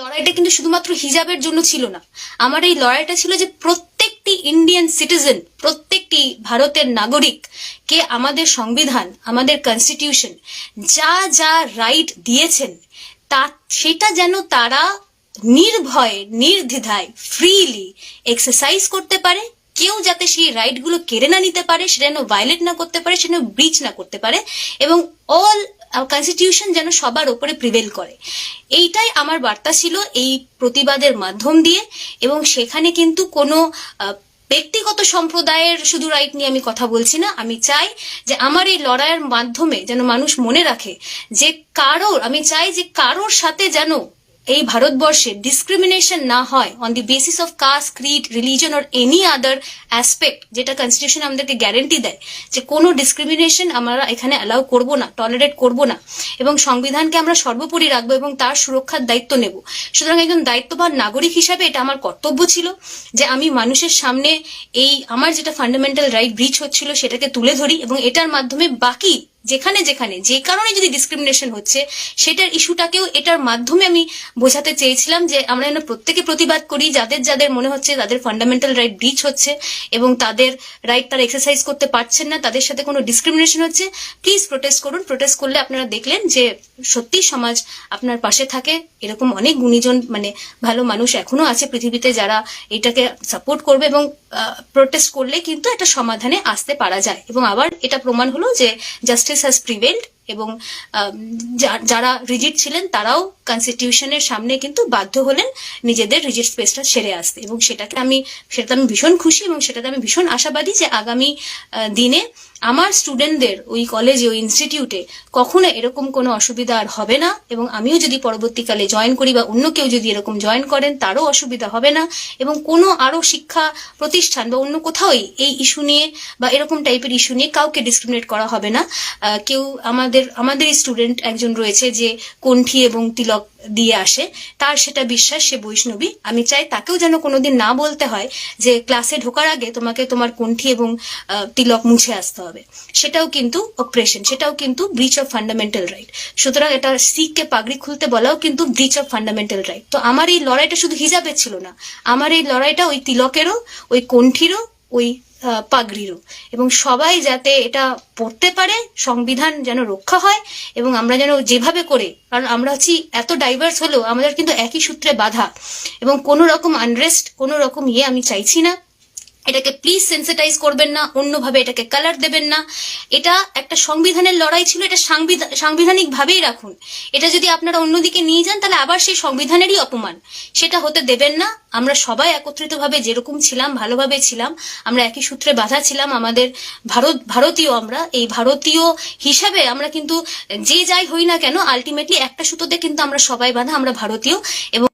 লড়াইটা কিন্তু শুধুমাত্র হিজাবের জন্য ছিল না। আমার এই লড়াইটা ছিল যে প্রত্যেকটি ইন্ডিয়ান সিটিজেন প্রত্যেকটি ভারতের নাগরিক কে আমাদের সংবিধান, আমাদের কনস্টিটিউশন যা যা রাইট দিয়েছেন, তা সেটা যেন তারা নির্ভয়ে, নির্দ্বিধায় ফ্রিলি এক্সারসাইজ করতে পারে, কেউ যাতে সেই রাইটগুলো কেড়ে না নিতে পারে, সেটা যেন ভায়োলেট না করতে পারে, সেটা ব্রিচ না করতে পারে এবং অল কনস্টিটিউশন যেন সবার ওপরে প্রিভেল করে। এইটাই আমার বার্তা ছিল এই প্রতিবাদের মাধ্যম দিয়ে এবং সেখানে কিন্তু কোনো ব্যক্তিগত সম্প্রদায়ের শুধু রাইট নিয়ে আমি কথা বলছি না। আমি চাই যে আমার এই লড়াইয়ের মাধ্যমে যেন মানুষ মনে রাখে যে কারোর, আমি চাই যে কারোর সাথে যেন এই ভারতবর্ষে ডিসক্রিমিনেশন না হয় on the basis of caste creed religion or any other aspect যেটা কনস্টিটিউশন আমাদেরকে গ্যারেন্টি দেয় যে কোনো ডিসক্রিমিনেশন আমরা এখানে অ্যালাউ করব না টলারেট করব না এবং সংবিধানকে আমরা সর্বোপরি রাখব এবং তার সুরক্ষার দায়িত্ব নেব। সুতরাং একজন দায়িত্ববান নাগরিক হিসাবে এটা আমার কর্তব্য ছিল যে আমি মানুষের সামনে এই আমার যেটা ফান্ডামেন্টাল রাইট ব্রিচ হচ্ছিল সেটাকে তুলে ধরি এবং এটার মাধ্যমে বাকি যেখানে যেখানে, যে কারণে যদি ডিসক্রিমিনেশন হচ্ছে, সেটার ইস্যুটাকেও এটার মাধ্যমে আমি বোঝাতে চেয়েছিলাম যে আমরা যেন প্রত্যেকে প্রতিবাদ করি, যাদের যাদের মনে হচ্ছে তাদের ফান্ডামেন্টাল রাইট ব্রিচ হচ্ছে এবং তাদের রাইট তারা এক্সারসাইজ করতে পারছেন না, তাদের সাথে কোনো ডিসক্রিমিনেশন হচ্ছে প্লিজ প্রোটেস্ট করুন। প্রোটেস্ট করলে আপনারা দেখলেন যে সত্যি সমাজ আপনার পাশে থাকে। এরকম অনেক গুণীজন মানে ভালো মানুষ এখনও আছে পৃথিবীতে যারা এটাকে সাপোর্ট করবে এবং প্রোটেস্ট করলে কিন্তু একটা সমাধানে আসতে পারা যায়। এবং আবার এটা প্রমাণ হলো যে জাস্টিস has prevailed. এবং যারা রিজিট ছিলেন তারাও কনস্টিটিউশনের সামনে কিন্তু বাধ্য হলেন নিজেদের রিজিট স্পেসটা ছেড়ে আসতে। এবং সেটাকে আমি, সেটাতে আমি ভীষণ খুশি এবং সেটাতে আমি ভীষণ আশাবাদী যে আগামী দিনে আমার স্টুডেন্টদের ওই কলেজে, ওই ইনস্টিটিউটে কখনো এরকম কোনো অসুবিধা আর হবে না এবং আমিও যদি পরবর্তীকালে জয়েন করি বা অন্য কেউ যদি এরকম জয়েন করেন তারও অসুবিধা হবে না এবং কোনো আরও শিক্ষা প্রতিষ্ঠান বা অন্য কোথাওই এই ইস্যু নিয়ে বা এরকম টাইপের ইস্যু নিয়ে কাউকে ডিসক্রিমিনেট করা হবে না। কেউ কেউ আমাদের আমাদের স্টুডেন্ট একজন রয়েছে যে কণ্ঠী এবং তিলক দিয়ে আসে। তার সেটা বিশ্বাস, সে বৈষ্ণবী। আমি চাই তাকেও যেন কোনোদিন না বলতে হয় যে ক্লাসে ঢোকার আগে তোমাকে তোমার কণ্ঠী এবং তিলক মুছে আসতে হবে। সেটাও কিন্তু অপারেশন সেটাও কিন্তু ব্রিচ অফ ফান্ডামেন্টাল রাইট সুতরাং এটা শিখকে পাগড়ি খুলতে বলাও কিন্তু ব্রিচ অফ ফান্ডামেন্টাল রাইট তো আমার এই লড়াইটা শুধু হিজাবের ছিল না। আমার এই লড়াইটা ওই তিলকেরও, ওই কণ্ঠীরও ওই পাগড়িরও। এবং সবাই যাতে এটা পড়তে পারে, সংবিধান যেন রক্ষা হয়, এবং আমরা যেন যেভাবে করে, কারণ আমরা হচ্ছি এত ডাইভার্স হলেও আমাদের কিন্তু একই সূত্রে বাধা। এবং কোনো রকম আনরেস্ট কোনো রকম ইয়ে আমি চাইছি না। এটাকে প্লিজ সেন্সিটাইজ করবেন না, অন্যভাবে এটাকে কালার দেবেন না। এটা একটা সংবিধানের লড়াই ছিল, এটা সাংবিধানিক ভাবেই রাখুন। এটা যদি আপনারা অন্যদিকে নিয়ে যান, তাহলে আবার সেই সংবিধানেরই অপমান। সেটা হতে দেবেন না। আমরা সবাই একত্রিতভাবে যেরকম ছিলাম, ভালোভাবে ছিলাম। আমরা একই সূত্রে বাধা ছিলাম আমাদের ভারত ভারতীয় আমরা। এই ভারতীয় হিসাবে আমরা কিন্তু যে যাই হই না কেন আলটিমেটলি একটা সুতোতে কিন্তু আমরা সবাই বাধা, আমরা ভারতীয়। এবং